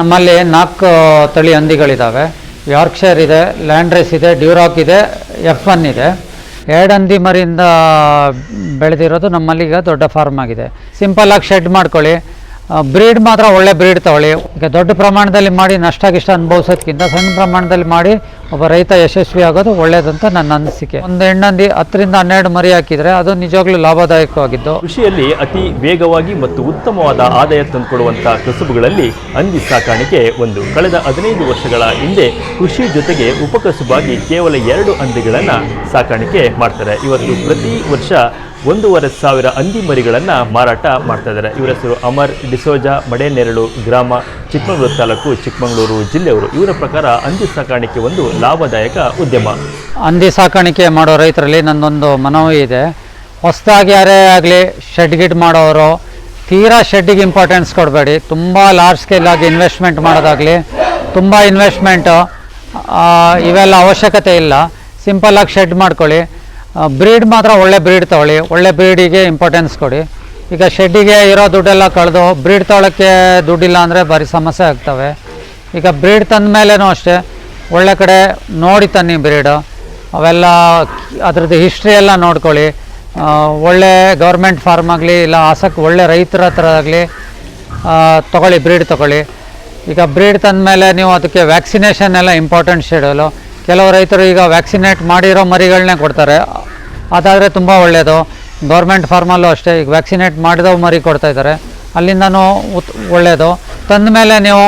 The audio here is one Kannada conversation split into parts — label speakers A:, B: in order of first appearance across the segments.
A: ನಮ್ಮಲ್ಲಿ ನಾಲ್ಕು ತಳಿ ಹಂದಿಗಳಿದ್ದಾವೆ ಯಾರ್ಕ್ಷೇರ್ ಇದೆ ಲ್ಯಾಂಡ್ರೇಸ್ ಇದೆ ಡ್ಯೂರಾಕ್ ಇದೆ ಎಫ್ ಒನ್ ಇದೆ. ಎರಡು ಹಂದಿ ಮರಿಯಿಂದ ಬೆಳೆದಿರೋದು ನಮ್ಮಲ್ಲಿ ಈಗ ದೊಡ್ಡ ಫಾರ್ಮ್ ಆಗಿದೆ. ಸಿಂಪಲ್ಲಾಗಿ ಶೆಡ್ ಮಾಡ್ಕೊಳ್ಳಿ. ಬ್ರೀಡ್ ಮಾತ್ರ ಒಳ್ಳೆ ಬ್ರೀಡ್ ತಗೊಳ್ಳಿ. ದೊಡ್ಡ ಪ್ರಮಾಣದಲ್ಲಿ ಮಾಡಿ ನಷ್ಟ ಗಿಷ್ಟ ಅನುಭವಿಸೋದ್ಕಿಂತ ಸಣ್ಣ ಪ್ರಮಾಣದಲ್ಲಿ ಮಾಡಿ ಒಬ್ಬ ರೈತ ಯಶಸ್ವಿ ಆಗೋದು ಒಳ್ಳೇದಂತ ನನ್ನ ಅನಿಸಿಕೆ. ಒಂದು ಹೆಣ್ಣಂದಿ ಹತ್ತರಿಂದ ಹನ್ನೆರಡು ಮರಿ ಹಾಕಿದರೆ ಅದು ನಿಜವಾಗ್ಲೂ ಲಾಭದಾಯಕವಾಗಿದ್ದು.
B: ಕೃಷಿಯಲ್ಲಿ ಅತಿ ವೇಗವಾಗಿ ಮತ್ತು ಉತ್ತಮವಾದ ಆದಾಯ ತಂದುಕೊಡುವಂತಹ ಕಸುಬುಗಳಲ್ಲಿ ಹಂದಿ ಸಾಕಾಣಿಕೆ ಒಂದು. ಕಳೆದ ಹದಿನೈದು ವರ್ಷಗಳ ಹಿಂದೆ ಕೃಷಿ ಜೊತೆಗೆ ಉಪಕಸುಬಾಗಿ ಕೇವಲ ಎರಡು ಹಂದಿಗಳನ್ನು ಸಾಕಾಣಿಕೆ ಮಾಡ್ತಾರೆ. ಇವತ್ತು ಪ್ರತಿ ವರ್ಷ ಒಂದೂವರೆ ಸಾವಿರ ಹಂದಿ ಮರಿಗಳನ್ನು ಮಾರಾಟ ಮಾಡ್ತಾ ಇದ್ದಾರೆ. ಇವರ ಹೆಸರು ಅಮರ್ ಡಿಸೋಜ ಮಡೇನೆರಳು ಗ್ರಾಮ, ಚಿಕ್ಕಮಗಳೂರು ತಾಲೂಕು, ಚಿಕ್ಕಮಗಳೂರು ಜಿಲ್ಲೆಯವರು. ಇವರ ಪ್ರಕಾರ ಹಂದಿ ಸಾಕಾಣಿಕೆ ಒಂದು ಲಾಭದಾಯಕ ಉದ್ಯಮ.
A: ಹಂದಿ ಸಾಕಾಣಿಕೆ ಮಾಡೋ ರೈತರಲ್ಲಿ ನನ್ನೊಂದು ಮನವಿ ಇದೆ. ಹೊಸದಾಗಿ ಯಾರೇ ಆಗಲಿ ಶೆಡ್ ಗಿಡ್ ಮಾಡೋರು, ತೀರಾ ಶೆಡ್ಡಿಗೆ ಇಂಪಾರ್ಟೆನ್ಸ್ ಕೊಡಬೇಡಿ. ತುಂಬ ಲಾರ್ಜ್ ಸ್ಕೇಲಾಗಿ ಇನ್ವೆಸ್ಟ್ಮೆಂಟ್ ಮಾಡೋದಾಗಲಿ ತುಂಬ ಇನ್ವೆಸ್ಟ್ಮೆಂಟು ಇವೆಲ್ಲ ಅವಶ್ಯಕತೆ ಇಲ್ಲ. ಸಿಂಪಲ್ಲಾಗಿ ಶೆಡ್ ಮಾಡ್ಕೊಳ್ಳಿ. ಬ್ರೀಡ್ ಮಾತ್ರ ಒಳ್ಳೆ ಬ್ರೀಡ್ ತೊಗೊಳ್ಳಿ. ಒಳ್ಳೆ ಬ್ರೀಡಿಗೆ ಇಂಪಾರ್ಟೆನ್ಸ್ ಕೊಡಿ. ಈಗ ಶೆಡ್ಡಿಗೆ ಇರೋ ದುಡ್ಡೆಲ್ಲ ಕಳೆದು ಬ್ರೀಡ್ ತೊಗೊಳಕ್ಕೆ ದುಡ್ಡಿಲ್ಲ ಅಂದರೆ ಭಾರಿ ಸಮಸ್ಯೆ ಆಗ್ತವೆ. ಈಗ ಬ್ರೀಡ್ ತಂದ ಮೇಲೇನೂ ಅಷ್ಟೇ. ಒಳ್ಳೆ ಕಡೆ ನೋಡಿ ತನ್ನಿ ಬ್ರೀಡು ಅವೆಲ್ಲ ಅದ್ರದ್ದು ಹಿಸ್ಟ್ರಿ ಎಲ್ಲ ನೋಡ್ಕೊಳ್ಳಿ. ಒಳ್ಳೆ ಗೌರ್ಮೆಂಟ್ ಫಾರ್ಮ್ ಆಗಲಿ, ಇಲ್ಲ ಆಸಕ್ತಿ ಒಳ್ಳೆ ರೈತರ ಹತ್ರ ಆಗಲಿ ತೊಗೊಳ್ಳಿ ಬ್ರೀಡ್ ತೊಗೊಳ್ಳಿ. ಈಗ ಬ್ರೀಡ್ ತಂದಮೇಲೆ ನೀವು ಅದಕ್ಕೆ ವ್ಯಾಕ್ಸಿನೇಷನ್ ಎಲ್ಲ ಇಂಪಾರ್ಟೆಂಟ್ ಶೆಡ್ಯೂಲು ಕೆಲವು ರೈತರು ಈಗ ವ್ಯಾಕ್ಸಿನೇಟ್ ಮಾಡಿರೋ ಮರಿಗಳನ್ನೇ ಕೊಡ್ತಾರೆ. ಅದಾದರೆ ತುಂಬ ಒಳ್ಳೆಯದು ಗೌರ್ಮೆಂಟ್ ಫಾರ್ಮಲ್ಲೂ ಅಷ್ಟೇ, ಈಗ ವ್ಯಾಕ್ಸಿನೇಟ್ ಮಾಡಿದವು ಮರಿ ಕೊಡ್ತಾ ಇದ್ದಾರೆ. ಅಲ್ಲಿಂದನೂ ಉತ್ ಒಳ್ಳೆಯದು ತಂದ ಮೇಲೆ ನೀವು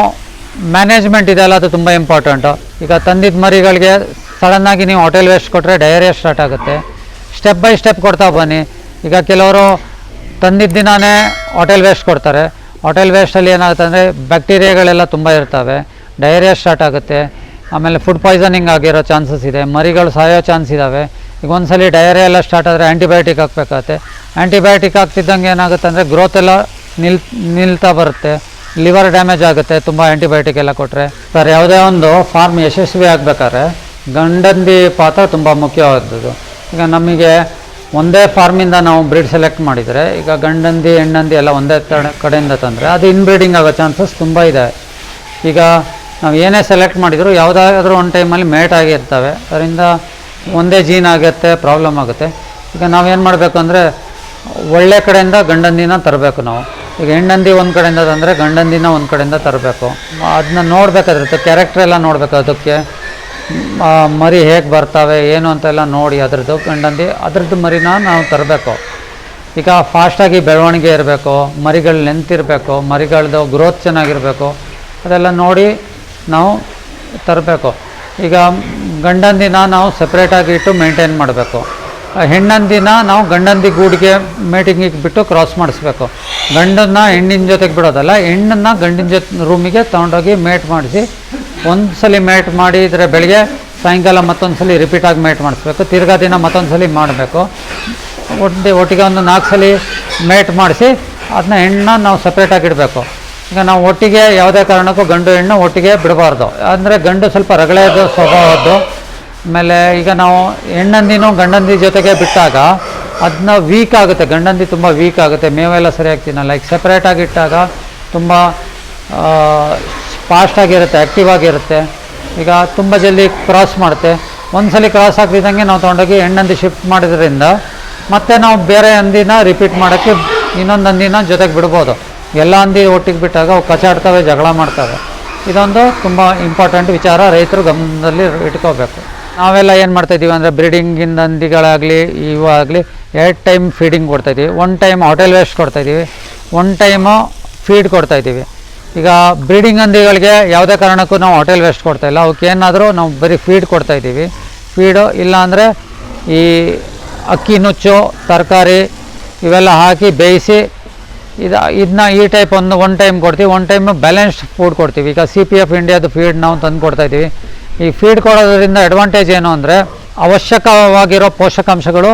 A: ಮ್ಯಾನೇಜ್ಮೆಂಟ್ ಇದೆಯಲ್ಲ ಅದು ತುಂಬ ಇಂಪಾರ್ಟೆಂಟು ಈಗ ತಂದಿದ್ದ ಮರಿಗಳಿಗೆ ಸಡನ್ನಾಗಿ ನೀವು ಹೋಟೆಲ್ ವೇಸ್ಟ್ ಕೊಟ್ಟರೆ ಡಯರಿಯಾ ಸ್ಟಾರ್ಟ್ ಆಗುತ್ತೆ. ಸ್ಟೆಪ್ ಬೈ ಸ್ಟೆಪ್ ಕೊಡ್ತಾ ಬನ್ನಿ. ಈಗ ಕೆಲವರು ತಂದಿದ್ದ ದಿನವೇ ಹೋಟೆಲ್ ವೇಸ್ಟ್ ಕೊಡ್ತಾರೆ. ಹೋಟೆಲ್ ವೇಸ್ಟಲ್ಲಿ ಏನಾಗುತ್ತೆ ಅಂದರೆ ಬ್ಯಾಕ್ಟೀರಿಯಾಗಳೆಲ್ಲ ತುಂಬ ಇರ್ತವೆ. ಡಯರಿಯಾ ಸ್ಟಾರ್ಟ್ ಆಗುತ್ತೆ. ಆಮೇಲೆ ಫುಡ್ ಪಾಯ್ಸನಿಂಗ್ ಆಗಿರೋ ಚಾನ್ಸಸ್ ಇದೆ, ಮರಿಗಳು ಸಾಯೋ ಚಾನ್ಸ್ ಇದ್ದಾವೆ ಈಗ ಒಂದ್ಸಲಿ ಡಯರಿಯಾ ಎಲ್ಲ ಸ್ಟಾರ್ಟ್ ಆದರೆ ಆ್ಯಂಟಿಬಯೋಟಿಕ್ ಹಾಕ್ಬೇಕಾಗತ್ತೆ. ಆ್ಯಂಟಿಬಯೋಟಿಕ್ ಹಾಕ್ತಿದ್ದಂಗೆ ಏನಾಗುತ್ತೆ ಅಂದರೆ ಗ್ರೋತ್ ಎಲ್ಲ ನಿಲ್, ನಿಲ್ತಾ ಬರುತ್ತೆ. ಲಿವರ್ ಡ್ಯಾಮೇಜ್ ಆಗುತ್ತೆ, ತುಂಬ ಆ್ಯಂಟಿಬಯೋಟಿಕ್ ಎಲ್ಲ ಕೊಟ್ಟರೆ ಸರ್, ಯಾವುದೇ ಒಂದು ಫಾರ್ಮ್ ಯಶಸ್ವಿ ಆಗಬೇಕಾದ್ರೆ ಗಂಡಂದಿ ಪಾತ್ರ ತುಂಬ ಮುಖ್ಯವಾದದ್ದು. ಈಗ ನಮಗೆ ಒಂದೇ ಫಾರ್ಮಿಂದ ನಾವು ಬ್ರೀಡ್ ಸೆಲೆಕ್ಟ್ ಮಾಡಿದರೆ, ಈಗ ಗಂಡಂದಿ, ಹೆಣ್ಣಂದಿ ಎಲ್ಲ ಒಂದೇ ಕಡೆಯಿಂದ ತಂದರೆ ಅದು ಇನ್ಬ್ರೀಡಿಂಗ್ ಆಗೋ ಚಾನ್ಸಸ್ ತುಂಬ ಇದೆ. ಈಗ ನಾವು ಏನೇ ಸೆಲೆಕ್ಟ್ ಮಾಡಿದರೂ ಯಾವುದಾದ್ರೂ ಒಂದು ಟೈಮಲ್ಲಿ ಮೇಟ್ ಆಗಿರ್ತವೆ ಅದರಿಂದ ಒಂದೇ ಜೀನ್ ಆಗುತ್ತೆ ಪ್ರಾಬ್ಲಮ್ ಆಗುತ್ತೆ. ಈಗ ನಾವೇನು ಮಾಡಬೇಕು ಅಂದರೆ ಒಳ್ಳೆ ಕಡೆಯಿಂದ ಗಂಡಂದಿನ ತರಬೇಕು ನಾವು. ಈಗ ಹೆಣ್ಣಂದಿ ಒಂದು ಕಡೆಯಿಂದ ತಂದರೆ ಗಂಡಂದಿನ ಒಂದು ಕಡೆಯಿಂದ ತರಬೇಕು. ಅದನ್ನ ನೋಡಬೇಕಾದ್ರೆ ಕ್ಯಾರೆಕ್ಟರ್ ಎಲ್ಲ ನೋಡಬೇಕು ಅದಕ್ಕೆ. ಮರಿ ಹೇಗೆ ಬರ್ತಾವೆ, ಏನು ಅಂತೆಲ್ಲ ನೋಡಿ ಅದರದ್ದು ಗಂಡಂದಿ, ಅದರದ್ದು ಮರಿನ ನಾವು ತರಬೇಕು. ಈಗ ಫಾಸ್ಟಾಗಿ ಬೆಳವಣಿಗೆ ಇರಬೇಕು, ಮರಿಗಳು ನೆಂತಿರಬೇಕು ಮರಿಗಳದ್ದು ಗ್ರೋತ್ ಚೆನ್ನಾಗಿರಬೇಕು. ಅದೆಲ್ಲ ನೋಡಿ ನಾವು ತರಬೇಕು. ಈಗ ಗಂಡಂದಿನ ನಾವು ಸಪ್ರೇಟಾಗಿ ಇಟ್ಟು ಮೇಂಟೈನ್ ಮಾಡಬೇಕು. ಹೆಣ್ಣಂದಿನ ನಾವು ಗಂಡಂದಿ ಗೂಡಿಗೆ ಮೇಟಿಂಗಿಗೆ ಬಿಟ್ಟು ಕ್ರಾಸ್ ಮಾಡಿಸ್ಬೇಕು. ಗಂಡನ್ನ ಹೆಣ್ಣಿನ ಜೊತೆಗೆ ಬಿಡೋದಲ್ಲ, ಹೆಣ್ಣನ್ನು ಗಂಡಿನ ಜೊತೆ ರೂಮಿಗೆ ತೊಗೊಂಡೋಗಿ ಮೇಟ್ ಮಾಡಿಸಿ ಒಂದು ಸಲ ಮೇಟ್ ಮಾಡಿದರೆ ಬೆಳಗ್ಗೆ ಸಾಯಂಕಾಲ ಮತ್ತೊಂದು ಸಲ ರಿಪೀಟಾಗಿ ಮೇಟ್ ಮಾಡಿಸ್ಬೇಕು. ತಿರ್ಗಾ ದಿನ ಮತ್ತೊಂದು ಸಲ ಮಾಡಬೇಕು. ಒಟ್ಟು ಒಟ್ಟಿಗೆ ಒಂದು ನಾಲ್ಕು ಸಲ ಮೇಟ್ ಮಾಡಿಸಿ ಅದನ್ನ ಹೆಣ್ಣನ್ನ ನಾವು ಸಪ್ರೇಟಾಗಿ ಇಡಬೇಕು. ಈಗ ನಾವು ಒಟ್ಟಿಗೆ ಯಾವುದೇ ಕಾರಣಕ್ಕೂ ಗಂಡು ಹೆಣ್ಣು ಒಟ್ಟಿಗೆ ಬಿಡಬಾರ್ದು. ಅಂದರೆ ಗಂಡು ಸ್ವಲ್ಪ ರಗಳೆದು ಸ್ವಭಾವದ್ದು. ಆಮೇಲೆ ಈಗ ನಾವು ಹೆಣ್ಣಂದಿನೂ ಗಂಡಂದಿ ಜೊತೆಗೆ ಬಿಟ್ಟಾಗ ಅದನ್ನ ವೀಕ್ ಆಗುತ್ತೆ. ಗಂಡಂದಿ ತುಂಬ ವೀಕ್ ಆಗುತ್ತೆ. ಮೇವೆಲ್ಲ ಸರಿಯಾಗಿ ತಿನ್ನಲ್ಲ. ಈಗ ಸಪ್ರೇಟಾಗಿ ಇಟ್ಟಾಗ ತುಂಬ ಫಾಸ್ಟಾಗಿರುತ್ತೆ ಆ್ಯಕ್ಟಿವ್ ಆಗಿರುತ್ತೆ ಈಗ ತುಂಬ ಜಲ್ದಿ ಕ್ರಾಸ್ ಮಾಡುತ್ತೆ. ಒಂದ್ಸಲಿ ಕ್ರಾಸ್ ಆಗ್ತಿದ್ದಂಗೆ ನಾವು ತೊಗೊಂಡೋಗಿ ಹೆಣ್ಣಂದಿ ಶಿಫ್ಟ್ ಮಾಡಿದ್ರಿಂದ ಮತ್ತೆ ನಾವು ಬೇರೆ ಹಂದಿನ ರಿಪೀಟ್ ಮಾಡೋಕ್ಕೆ ಇನ್ನೊಂದು ಹಂದಿನ ಜೊತೆಗೆ ಬಿಡ್ಬೋದು. ಎಲ್ಲ ಹಂದಿ ಒಟ್ಟಿಗೆ ಬಿಟ್ಟಾಗ ಅವು ಕಚಾಡ್ತವೆ ಜಗಳ ಮಾಡ್ತವೆ. ಇದೊಂದು ತುಂಬ ಇಂಪಾರ್ಟೆಂಟ್ ವಿಚಾರ. ರೈತರು ಗಮನದಲ್ಲಿ ಇಟ್ಕೋಬೇಕು. ನಾವೆಲ್ಲ ಏನು ಮಾಡ್ತಾಯಿದ್ದೀವಿ ಅಂದರೆ ಬ್ರೀಡಿಂಗಿಂದ ಹಂದಿಗಳಾಗಲಿ ಇವಾಗಲಿ ಎರಡು ಟೈಮ್ ಫೀಡಿಂಗ್ ಕೊಡ್ತಾಯಿದ್ದೀವಿ ಒನ್ ಟೈಮ್ ಹೋಟೆಲ್ ವೇಸ್ಟ್ ಕೊಡ್ತಾಯಿದ್ದೀವಿ ಒನ್ ಟೈಮು ಫೀಡ್ ಕೊಡ್ತಾಯಿದ್ದೀವಿ ಈಗ ಬ್ರೀಡಿಂಗ್ ಹಂದಿಗಳಿಗೆ ಯಾವುದೇ ಕಾರಣಕ್ಕೂ ನಾವು ಹೋಟೆಲ್ ವೇಸ್ಟ್ ಕೊಡ್ತಾಯಿಲ್ಲ ಇಲ್ಲ. ಅವಕ್ಕೆ ಏನಾದರೂ ನಾವು ಬರೀ ಫೀಡ್ ಕೊಡ್ತಾ ಇದ್ದೀವಿ. ಫೀಡು ಇಲ್ಲಾಂದರೆ ಈ ಅಕ್ಕಿ ನುಚ್ಚು, ತರಕಾರಿ, ಇವೆಲ್ಲ ಹಾಕಿ ಬೇಯಿಸಿ ಇದು ಇದನ್ನ ಈ ಟೈಪ್ ಒಂದು ಒನ್ ಟೈಮ್ ಕೊಡ್ತೀವಿ. ಒನ್ ಟೈಮ್ ಬ್ಯಾಲೆನ್ಸ್ಡ್ ಫುಡ್ ಕೊಡ್ತೀವಿ. ಈಗ ಸಿ ಪಿ ಎಫ್ ಇಂಡಿಯಾದ ಫೀಡ್ ನಾವು ತಂದು ಕೊಡ್ತಾ ಇದ್ದೀವಿ. ಈ ಫೀಡ್ ಕೊಡೋದ್ರಿಂದ ಅಡ್ವಾಂಟೇಜ್ ಏನು ಅಂದರೆ ಅವಶ್ಯಕವಾಗಿರೋ ಪೋಷಕಾಂಶಗಳು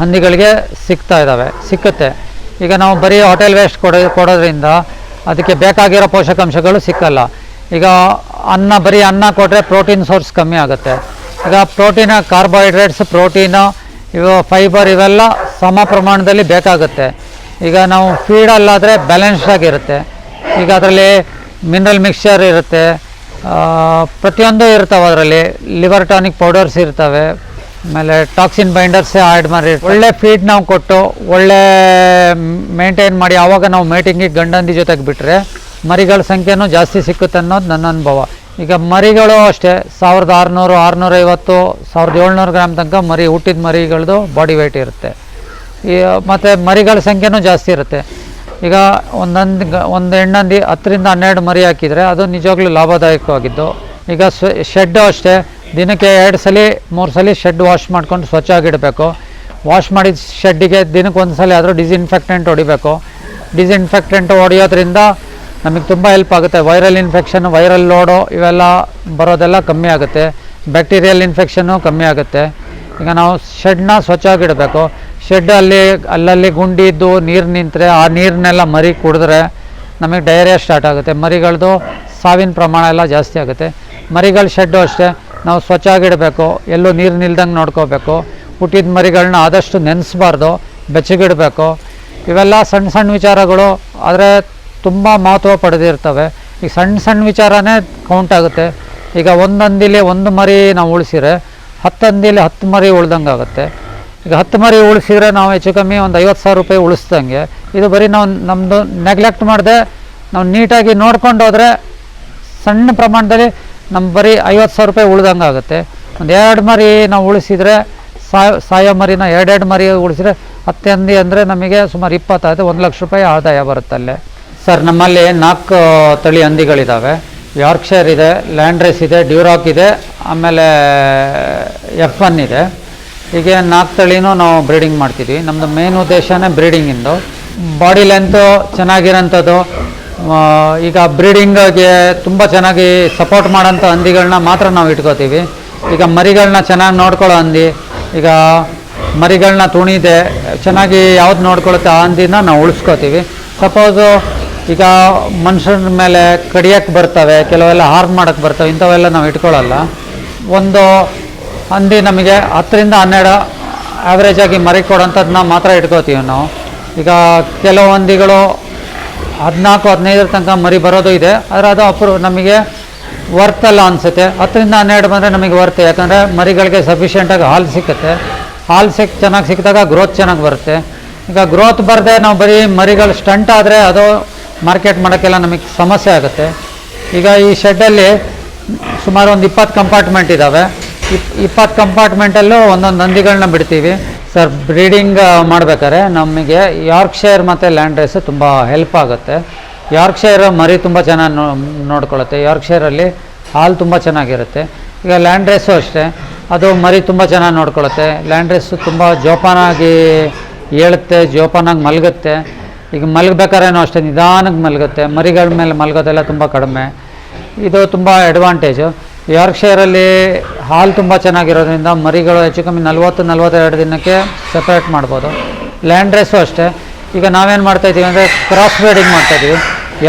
A: ಹಂದಿಗಳಿಗೆ ಸಿಗ್ತಾ ಇದ್ದಾವೆ. ಸಿಕ್ಕುತ್ತೆ. ಈಗ ನಾವು ಬರೀ ಹೋಟೆಲ್ ವೇಸ್ಟ್ ಕೊಡೋ, ಕೊಡೋದ್ರಿಂದ ಅದಕ್ಕೆ ಬೇಕಾಗಿರೋ ಪೋಷಕಾಂಶಗಳು ಸಿಕ್ಕಲ್ಲ. ಈಗ ಅನ್ನ, ಬರೀ ಅನ್ನ ಕೊಟ್ಟರೆ ಪ್ರೋಟೀನ್ ಸೋರ್ಸ್ ಕಮ್ಮಿ ಆಗುತ್ತೆ. ಈಗ ಪ್ರೋಟೀನ ಕಾರ್ಬೋಹೈಡ್ರೇಟ್ಸ್ ಪ್ರೋಟೀನು ಇವು ಫೈಬರ್ ಇವೆಲ್ಲ ಸಮ ಪ್ರಮಾಣದಲ್ಲಿ ಬೇಕಾಗುತ್ತೆ. ಈಗ ನಾವು ಫೀಡಲ್ಲಾದರೆ ಬ್ಯಾಲೆನ್ಸ್ಡ್ ಆಗಿರುತ್ತೆ ಈಗ ಅದರಲ್ಲಿ ಮಿನರಲ್ ಮಿಕ್ಸ್ಚರ್ ಇರುತ್ತೆ. ಪ್ರತಿಯೊಂದು ಇರ್ತವೆ ಅದರಲ್ಲಿ. ಲಿವರ್ ಟಾನಿಕ್ ಪೌಡರ್ಸ್ ಇರ್ತವೆ. ಆಮೇಲೆ ಟಾಕ್ಸಿನ್ ಬೈಂಡರ್ಸೇ ಆ್ಯಡ್ ಮಾಡಿ ಒಳ್ಳೆ ಫೀಡ್ ನಾವು ಕೊಟ್ಟು, ಒಳ್ಳೆ ಮೇಂಟೈನ್ ಮಾಡಿ, ಆವಾಗ ನಾವು ಮೇಟಿಂಗಿಗೆ ಗಂಡಂದಿ ಜೊತೆಗೆ ಬಿಟ್ಟರೆ ಮರಿಗಳ ಸಂಖ್ಯೆನೂ ಜಾಸ್ತಿ ಸಿಕ್ಕುತ್ತೆ ಅನ್ನೋದು ನನ್ನ ಅನುಭವ. ಈಗ ಮರಿಗಳು ಅಷ್ಟೇ, ಸಾವಿರದ ಆರುನೂರು, ಆರುನೂರೈವತ್ತು, ಸಾವಿರದ ಏಳ್ನೂರು ಗ್ರಾಮ್ ತನಕ ಮರಿ, ಹುಟ್ಟಿದ ಮರಿಗಳದು ಬಾಡಿ ವೆಯ್ಟ್ ಇರುತ್ತೆ. ಈ, ಮತ್ತು ಮರಿಗಳ ಸಂಖ್ಯೆನೂ ಜಾಸ್ತಿ ಇರುತ್ತೆ. ಈಗ ಒಂದೊಂದು ಒಂದು ಹೆಣ್ಣಂದಿ ಹತ್ತರಿಂದ ಹನ್ನೆರಡು ಮರಿ ಹಾಕಿದರೆ ಅದು ನಿಜವಾಗ್ಲೂ ಲಾಭದಾಯಕವಾಗಿದ್ದು. ಈಗ ಶೆಡ್ಡು ಅಷ್ಟೇ. ದಿನಕ್ಕೆ ಎರಡು ಸಲ, ಮೂರು ಸಲ ಶೆಡ್ ವಾಶ್ ಮಾಡ್ಕೊಂಡು ಸ್ವಚ್ಛವಾಗಿಡಬೇಕು ವಾಶ್ ಮಾಡಿದ ಶೆಡ್ಡಿಗೆ ದಿನಕ್ಕೆ ಒಂದು ಸಲ ಆದರೂ ಡಿಸಿನ್ಫೆಕ್ಟೆಂಟ್ ಹೊಡಿಬೇಕು. ಡಿಸಿನ್ಫೆಕ್ಟೆಂಟ್ ಹೊಡೆಯೋದ್ರಿಂದ ನಮಗೆ ತುಂಬ ಹೆಲ್ಪ್ ಆಗುತ್ತೆ. ವೈರಲ್ ಇನ್ಫೆಕ್ಷನ್, ವೈರಲ್ ಲೋಡು ಇವೆಲ್ಲ ಬರೋದೆಲ್ಲ ಕಮ್ಮಿ ಆಗುತ್ತೆ. ಬ್ಯಾಕ್ಟೀರಿಯಲ್ ಇನ್ಫೆಕ್ಷನ್ನು ಕಮ್ಮಿ ಆಗುತ್ತೆ. ಈಗ ನಾವು ಶೆಡ್ನ ಸ್ವಚ್ಛವಾಗಿಡಬೇಕು ಶೆಡ್ ಅಲ್ಲಿ, ಅಲ್ಲಲ್ಲಿ ಗುಂಡಿ ಇದ್ದು ನೀರು ನಿಂತರೆ ಆ ನೀರನ್ನೆಲ್ಲ ಮರಿ ಕುಡಿದ್ರೆ ನಮಗೆ ಡೈರಿಯಾ ಸ್ಟಾರ್ಟ್ ಆಗುತ್ತೆ. ಮರಿಗಳದ್ದು ಸಾವಿನ ಪ್ರಮಾಣ ಎಲ್ಲ ಜಾಸ್ತಿ ಆಗುತ್ತೆ. ಮರಿಗಳ ಶೆಡ್ಡು ಅಷ್ಟೇ. ನಾವು ಸ್ವಚ್ಛವಾಗಿಡಬೇಕು ಎಲ್ಲೂ ನೀರು ನಿಲ್ದಂಗೆ ನೋಡ್ಕೋಬೇಕು. ಹುಟ್ಟಿದ ಮರಿಗಳನ್ನ ಆದಷ್ಟು ನೆನೆಸ್ಬಾರ್ದು. ಬೆಚ್ಚಗಿಡಬೇಕು. ಇವೆಲ್ಲ ಸಣ್ಣ ಸಣ್ಣ ವಿಚಾರಗಳು, ಆದರೆ ತುಂಬ ಮಹತ್ವ ಪಡೆದಿರ್ತವೆ. ಈಗ ಸಣ್ಣ ಸಣ್ಣ ವಿಚಾರನೇ ಕೌಂಟ್ ಆಗುತ್ತೆ. ಈಗ ಒಂದು ಹಂದಿಲಿ ಒಂದು ಮರಿ ನಾವು ಉಳಿಸಿದ್ರೆ ಹತ್ತು ಹಂದಿಲಿ ಹತ್ತು ಮರಿ ಉಳ್ದಂಗೆ ಆಗುತ್ತೆ ಈಗ ಹತ್ತು ಮರಿ ಉಳಿಸಿದ್ರೆ ನಾವು ಹೆಚ್ಚು ಕಮ್ಮಿ ಒಂದು ಐವತ್ತು ಸಾವಿರ ರೂಪಾಯಿ ಉಳಿಸ್ದಂಗೆ. ಇದು ಬರೀ ನಾವು ನಮ್ಮದು ನೆಗ್ಲೆಕ್ಟ್ ಮಾಡಿದೆ ನಾವು ನೀಟಾಗಿ ನೋಡ್ಕೊಂಡು ಹೋದರೆ ಸಣ್ಣ ಪ್ರಮಾಣದಲ್ಲಿ ನಮ್ಮ ಬರೀ ಐವತ್ತು ಸಾವಿರ ರೂಪಾಯಿ ಉಳ್ದಂಗೆ ಆಗುತ್ತೆ. ಒಂದು ಎರಡು ಮರಿ ನಾವು ಉಳಿಸಿದರೆ ಸಾಯೋ ಸಾಯೋ ಮರಿನ ಎರಡೆರಡು ಮರಿ ಉಳಿಸಿದ್ರೆ ಹತ್ತು ಹಂದಿ ಅಂದರೆ ನಮಗೆ ಸುಮಾರು ಇಪ್ಪತ್ತಾಯಿತು, ಒಂದು ಲಕ್ಷ ರೂಪಾಯಿ ಆದಾಯ ಬರುತ್ತೆ ಅಲ್ಲೇ. ಸರ್, ನಮ್ಮಲ್ಲಿ ನಾಲ್ಕು ತಳಿ ಹಂದಿಗಳಿದ್ದಾವೆ ಯಾರ್ಕ್ಷೈರ್ ಇದೆ ಲ್ಯಾಂಡ್ ರೇಸ್ ಇದೆ ಡ್ಯೂರಾಕ್ ಇದೆ, ಆಮೇಲೆ ಎಫ್ ಒನ್ ಇದೆ. ಹೀಗೆ ನಾಲ್ಕು ತಳಿನೂ ನಾವು ಬ್ರೀಡಿಂಗ್ ಮಾಡ್ತಿದ್ವಿ. ನಮ್ಮದು ಮೇನ್ ಉದ್ದೇಶನೇ ಬ್ರೀಡಿಂಗಿಂದು ಬಾಡಿ ಲೆಂತು ಚೆನ್ನಾಗಿರೋಂಥದ್ದು. ಈಗ ಬ್ರೀಡಿಂಗ್ಗೆ ತುಂಬ ಚೆನ್ನಾಗಿ ಸಪೋರ್ಟ್ ಮಾಡೋಂಥ ಹಂದಿಗಳನ್ನ ಮಾತ್ರ ನಾವು ಇಟ್ಕೋತೀವಿ. ಈಗ ಮರಿಗಳನ್ನ ಚೆನ್ನಾಗಿ ನೋಡ್ಕೊಳ್ಳೋ ಹಂದಿ, ಈಗ ಮರಿಗಳನ್ನ ತುಣಿದೆ, ಚೆನ್ನಾಗಿ ಯಾವ್ದು ನೋಡ್ಕೊಳುತ್ತೆ ಆ ಹಂದಿನ ನಾವು ಉಳಿಸ್ಕೋತೀವಿ. ಸಪೋಸು ಈಗ ಮನುಷ್ಯನ ಮೇಲೆ ಕಡಿಯಕ್ಕೆ ಬರ್ತವೆ, ಕೆಲವೆಲ್ಲ ಹಾರ್ಮ್ ಮಾಡೋಕ್ಕೆ ಬರ್ತವೆ, ಇಂಥವೆಲ್ಲ ನಾವು ಇಟ್ಕೊಳ್ಳಲ್ಲ. ಒಂದು ಹಂದಿ ನಮಗೆ ಹತ್ತರಿಂದ ಹನ್ನೆರಡು ಆ್ಯಾವ್ರೇಜಾಗಿ ಮರಿ ಕೊಡೋಂಥದ್ದನ್ನ ಮಾತ್ರ ಇಟ್ಕೋತೀವಿ ನಾವು. ಈಗ ಕೆಲವು ಹಂದಿಗಳು ಹದಿನಾಲ್ಕು, ಹದಿನೈದರ ತನಕ ಮರಿ ಬರೋದು ಇದೆ. ಆದರೆ ಅದು ಅಪ್ರೂ ನಮಗೆ ವರ್ತ್ ಅಲ್ಲ ಅನಿಸುತ್ತೆ. ಹತ್ತರಿಂದ ಹನ್ನೆರಡು ಬಂದರೆ ನಮಗೆ ವರ್ತ್ ಯಾಕಂದರೆ ಮರಿಗಳಿಗೆ ಸಫಿಷಿಯೆಂಟಾಗಿ ಹಾಲು ಸಿಕ್ಕುತ್ತೆ. ಹಾಲು ಸಿಕ್, ಚೆನ್ನಾಗಿ ಸಿಕ್ಕಿದಾಗ ಗ್ರೋತ್ ಚೆನ್ನಾಗಿ ಬರುತ್ತೆ. ಈಗ ಗ್ರೋತ್ ಬರದೆ ನಾವು ಬರೀ ಮರಿಗಳು ಸ್ಟಂಟ್ ಆದರೆ ಅದು ಮಾರ್ಕೆಟ್ ಮಾಡೋಕ್ಕೆಲ್ಲ ನಮಗೆ ಸಮಸ್ಯೆ ಆಗುತ್ತೆ. ಈಗ ಈ ಶೆಡ್ಡಲ್ಲಿ ಸುಮಾರು ಒಂದು ಇಪ್ಪತ್ತು ಕಂಪಾರ್ಟ್ಮೆಂಟ್ ಇದ್ದಾವೆ ಇಪ್ ಇಪ್ಪತ್ತು ಕಂಪಾರ್ಟ್ಮೆಂಟಲ್ಲೂ ಒಂದೊಂದು ನಂದಿಗಳನ್ನ ಬಿಡ್ತೀವಿ. ಸರ್, ಬ್ರೀಡಿಂಗ್ ಮಾಡಬೇಕಾದ್ರೆ ನಮಗೆ ಯಾರ್ಕ್ಷೈರ್ ಮತ್ತು ಲ್ಯಾಂಡ್ ರೇಸು ತುಂಬ ಹೆಲ್ಪ್ ಆಗುತ್ತೆ. ಯಾರ್ಕ್ಷೈರ್ ಮರಿ ತುಂಬ ಚೆನ್ನಾಗಿ ನೋ ನೋಡ್ಕೊಳ್ಳುತ್ತೆ. ಯಾರ್ಕ್ಷೈರಲ್ಲಿ ಹಾಲು ತುಂಬ ಚೆನ್ನಾಗಿರುತ್ತೆ. ಈಗ ಲ್ಯಾಂಡ್ ರೇಸು ಅಷ್ಟೇ. ಅದು ಮರಿ ತುಂಬ ಚೆನ್ನಾಗಿ ನೋಡ್ಕೊಳ್ಳುತ್ತೆ. ಲ್ಯಾಂಡ್ ರೇಸು ತುಂಬ ಜೋಪಾನಾಗಿ ಏಳುತ್ತೆ, ಜೋಪಾನಾಗಿ ಮಲಗುತ್ತೆ. ಈಗ ಮಲಗಬೇಕಾದ್ರೇನೂ ಅಷ್ಟೇ ನಿಧಾನಕ್ಕೆ ಮಲಗುತ್ತೆ. ಮರಿಗಳ ಮೇಲೆ ಮಲಗೋದೆಲ್ಲ ತುಂಬ ಕಡಿಮೆ. ಇದು ತುಂಬ ಅಡ್ವಾಂಟೇಜು ಯಾರ್ಕ್ಷೈರಲ್ಲಿ ಹಾಲು ತುಂಬ ಚೆನ್ನಾಗಿರೋದ್ರಿಂದ ಮರಿಗಳು ಹೆಚ್ಚು ಕಮ್ಮಿ ನಲ್ವತ್ತು, ನಲ್ವತ್ತೆರಡು ದಿನಕ್ಕೆ ಸಪ್ರೇಟ್ ಮಾಡ್ಬೋದು. ಲ್ಯಾಂಡ್ ರೇಸು ಅಷ್ಟೇ. ಈಗ ನಾವೇನು ಮಾಡ್ತಾಯಿದ್ದೀವಿ ಅಂದರೆ ಕ್ರಾಸ್ ಬ್ರೀಡಿಂಗ್ ಮಾಡ್ತಾಯಿದ್ದೀವಿ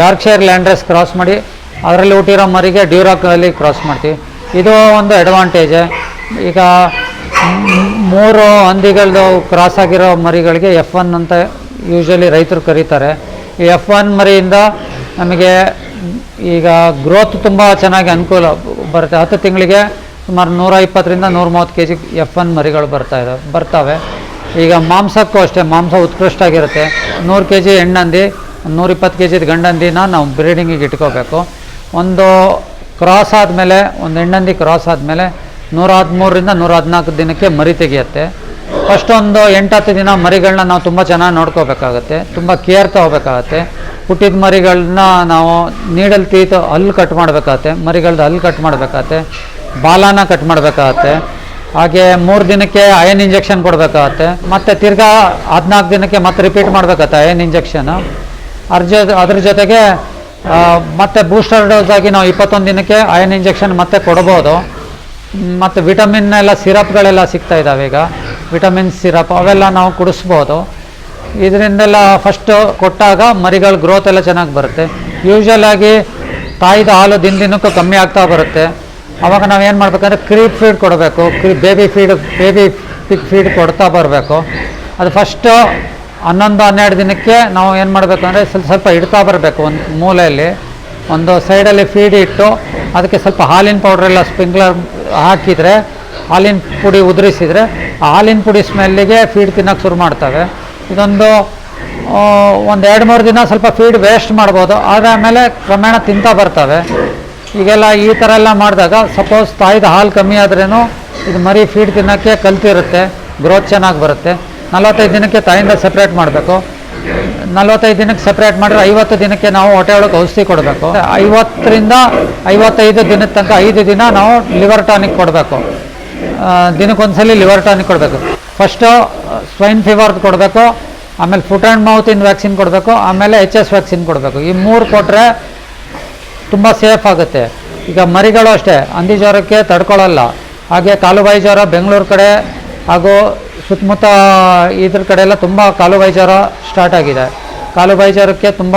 A: ಯಾರ್ಕ್ಷೈರ್ ಲ್ಯಾಂಡ್ ರೇಸ್ ಕ್ರಾಸ್ ಮಾಡಿ, ಅದರಲ್ಲಿ ಹುಟ್ಟಿರೋ ಮರಿಗೆ ಡ್ಯೂರಾಕಲ್ಲಿ ಕ್ರಾಸ್ ಮಾಡ್ತೀವಿ. ಇದು ಒಂದು ಅಡ್ವಾಂಟೇಜ್ ಈಗ ಮೂರು ಹಂದಿಗಳದ್ದು ಕ್ರಾಸ್ ಆಗಿರೋ ಮರಿಗಳಿಗೆ ಎಫ್ ಒನ್ ಅಂತ ಯೂಶಲಿ ರೈತರು ಕರೀತಾರೆ. ಈ ಎಫ್ ಒನ್ ಮರಿಯಿಂದ ನಮಗೆ ಈಗ ಗ್ರೋತ್ ತುಂಬ ಚೆನ್ನಾಗಿ ಅನುಕೂಲ ಬರುತ್ತೆ. ಹತ್ತು ತಿಂಗಳಿಗೆ ಸುಮಾರು ನೂರ ಇಪ್ಪತ್ತರಿಂದ ನೂರ ಮೂವತ್ತು ಕೆ ಜಿ ಎಫ್ ಒನ್ ಮರಿಗಳು ಬರ್ತಾ ಇದೆ ಬರ್ತವೆ. ಈಗ ಮಾಂಸಕ್ಕೂ ಅಷ್ಟೇ, ಮಾಂಸ ಉತ್ಕೃಷ್ಟ ಆಗಿರುತ್ತೆ ನೂರು ಕೆ ಜಿ ಹೆಣ್ಣಂದಿ ನೂರಿಪ್ಪತ್ತು ಕೆ ಜಿದು ಗಂಡಂದಿನ ನಾವು ಬ್ರೀಡಿಂಗಿಗೆ ಇಟ್ಕೋಬೇಕು. ಒಂದು ಕ್ರಾಸ್ ಆದಮೇಲೆ, ಒಂದು ಹೆಣ್ಣಂದಿ ಕ್ರಾಸ್ ಆದಮೇಲೆ ನೂರ ಹದಿಮೂರರಿಂದ ನೂರ ಹದಿನಾಲ್ಕು ದಿನಕ್ಕೆ ಮರಿ ತೆಗೆಯುತ್ತೆ. ಫಸ್ಟ್ ಒಂದು ಎಂಟತ್ತು ದಿನ ಮರಿಗಳನ್ನ ನಾವು ತುಂಬ ಚೆನ್ನಾಗಿ ನೋಡ್ಕೋಬೇಕಾಗತ್ತೆ. ತುಂಬ ಕೇರ್ ತೊಗೋಬೇಕಾಗತ್ತೆ. ಹುಟ್ಟಿದ ಮರಿಗಳನ್ನ ನಾವು ನೀಡಲ್ ತೀತು ಹಲ್ಲು ಕಟ್ ಮಾಡಬೇಕಾಗತ್ತೆ ಮರಿಗಳ್ದು ಹಲ್ಲು ಕಟ್ ಮಾಡಬೇಕಾಗತ್ತೆ, ಬಾಲನ ಕಟ್ ಮಾಡಬೇಕಾಗತ್ತೆ. ಹಾಗೆ ಮೂರು ದಿನಕ್ಕೆ ಅಯನ್ ಇಂಜೆಕ್ಷನ್ ಕೊಡಬೇಕಾಗತ್ತೆ, ಮತ್ತು ತಿರ್ಗಾ ಹದಿನಾಲ್ಕು ದಿನಕ್ಕೆ ಮತ್ತೆ ರಿಪೀಟ್ ಮಾಡಬೇಕಾಗತ್ತೆ ಅಯನ್ ಇಂಜೆಕ್ಷನ್ ಅದ್ರ ಜೊ ಅದ್ರ ಜೊತೆಗೆ ಮತ್ತು ಬೂಸ್ಟರ್ ಡೋಸ್ ಆಗಿ ನಾವು ಇಪ್ಪತ್ತೊಂದು ದಿನಕ್ಕೆ ಅಯನ್ ಇಂಜೆಕ್ಷನ್ ಮತ್ತೆ ಕೊಡ್ಬೋದು. ಮತ್ತು ವಿಟಮಿನ್ ಎಲ್ಲ ಸಿರಪ್ಗಳೆಲ್ಲ ಸಿಗ್ತಾ ಇದ್ದಾವೆ ಈಗ. ವಿಟಮಿನ್ ಸಿರಪ್ ಅವೆಲ್ಲ ನಾವು ಕುಡಿಸ್ಬೋದು. ಇದರಿಂದೆಲ್ಲ ಫಸ್ಟ್ ಕೊಟ್ಟಾಗ ಮರಿಗಳ ಗ್ರೋತ್ ಎಲ್ಲ ಚೆನ್ನಾಗಿ ಬರುತ್ತೆ. ಯೂಶಲ್ ಆಗಿ ತಾಯಿದ ಹಾಲು ದಿನ ದಿನಕ್ಕೂ ಕಮ್ಮಿ ಆಗ್ತಾ ಬರುತ್ತೆ. ಅವಾಗ ನಾವು ಏನು ಮಾಡ್ಬೇಕಂದ್ರೆ ಕ್ರೀಪ್ ಫೀಡ್ ಕೊಡಬೇಕು. ಕ್ರೀ baby feed baby pig feed ಕೊಡ್ತಾ ಬರಬೇಕು. ಅದು ಫಸ್ಟು ಹನ್ನೊಂದು, ಹನ್ನೆರಡು ದಿನಕ್ಕೆ ನಾವು ಏನು ಮಾಡಬೇಕಂದ್ರೆ ಸ್ವಲ್ಪ ಸ್ವಲ್ಪ ಇಡ್ತಾ ಬರಬೇಕು ಒಂದು ಮೂಲೆಯಲ್ಲಿ. ಒಂದು ಸೈಡಲ್ಲಿ ಫೀಡ್ ಇಟ್ಟು ಅದಕ್ಕೆ ಸ್ವಲ್ಪ ಹಾಲಿನ ಪೌಡ್ರೆಲ್ಲ ಸ್ಪ್ರಿಂಕ್ಲರ್ ಹಾಕಿದರೆ ಹಾಲಿನ ಪುಡಿ ಉದುರಿಸಿದರೆ ಆ ಹಾಲಿನ ಪುಡಿ ಸ್ಮೆಲ್ಲಿಗೆ ಫೀಡ್ ತಿನ್ನೋಕ್ಕೆ ಶುರು ಮಾಡ್ತವೆ. ಇದೊಂದು ಒಂದು ಎರಡು ಮೂರು ದಿನ ಸ್ವಲ್ಪ ಫೀಡ್ ವೇಸ್ಟ್ ಮಾಡ್ಬೋದು. ಆದರೆ ಆಮೇಲೆ ಕ್ರಮೇಣ ತಿಂತಾ ಬರ್ತವೆ. ಈಗೆಲ್ಲ ಈ ಥರ ಎಲ್ಲ ಮಾಡಿದಾಗ ಸಪೋಸ್ ತಾಯಿದ ಹಾಲು ಕಮ್ಮಿ ಆದ್ರೂ ಇದು ಮರಿ ಫೀಡ್ ತಿನ್ನೋಕ್ಕೆ ಕಲ್ತಿರುತ್ತೆ ಗ್ರೋತ್ ಚೆನ್ನಾಗಿ ಬರುತ್ತೆ. ನಲವತ್ತೈದು ದಿನಕ್ಕೆ ತಾಯಿಂದ ಸಪ್ರೇಟ್ ಮಾಡಬೇಕು. ನಲವತ್ತೈದು ದಿನಕ್ಕೆ ಸಪ್ರೇಟ್ ಮಾಡಿದ್ರೆ ಐವತ್ತು ದಿನಕ್ಕೆ ನಾವು ಹೊಟ್ಟೆ ಒಳಗೆ ಔಷಧಿ ಕೊಡಬೇಕು. ಐವತ್ತರಿಂದ ಐವತ್ತೈದು ದಿನದ ತನಕ ಐದು ದಿನ ನಾವು ಲಿವರ್ ಟಾನಿಕ್ ಕೊಡಬೇಕು. ದಿನಕ್ಕೊಂದ್ಸಲಿ ಲಿವರ್ ಟಾನಿಕ್ ಕೊಡಬೇಕು. ಫಸ್ಟು ಸ್ವೈನ್ ಫೀವರ್ದು ಕೊಡಬೇಕು, ಆಮೇಲೆ ಫುಟ್ ಆ್ಯಂಡ್ ಮೌತಿನ ವ್ಯಾಕ್ಸಿನ್ ಕೊಡಬೇಕು, ಆಮೇಲೆ ಎಚ್ ಎಸ್ ವ್ಯಾಕ್ಸಿನ್ ಕೊಡಬೇಕು. ಈ ಮೂರು ಕೊಟ್ಟರೆ ತುಂಬ ಸೇಫ್ ಆಗುತ್ತೆ. ಈಗ ಮರಿಗಳು ಅಷ್ಟೇ, ಹಂದಿ ಜ್ವರಕ್ಕೆ ತಡ್ಕೊಳ್ಳಲ್ಲ. ಹಾಗೆ ಕಾಲುಬಾಯಿ ಜ್ವರ ಬೆಂಗಳೂರು ಕಡೆ ಹಾಗೂ ಸುತ್ತಮುತ್ತ ಇದ್ರ ಕಡೆ ಎಲ್ಲ ತುಂಬ ಕಾಲುಬಾಯಿ ಜ್ವರ ಸ್ಟಾರ್ಟ್ ಆಗಿದೆ. ಕಾಲುಬಾಯಿ ಜ್ವರಕ್ಕೆ ತುಂಬ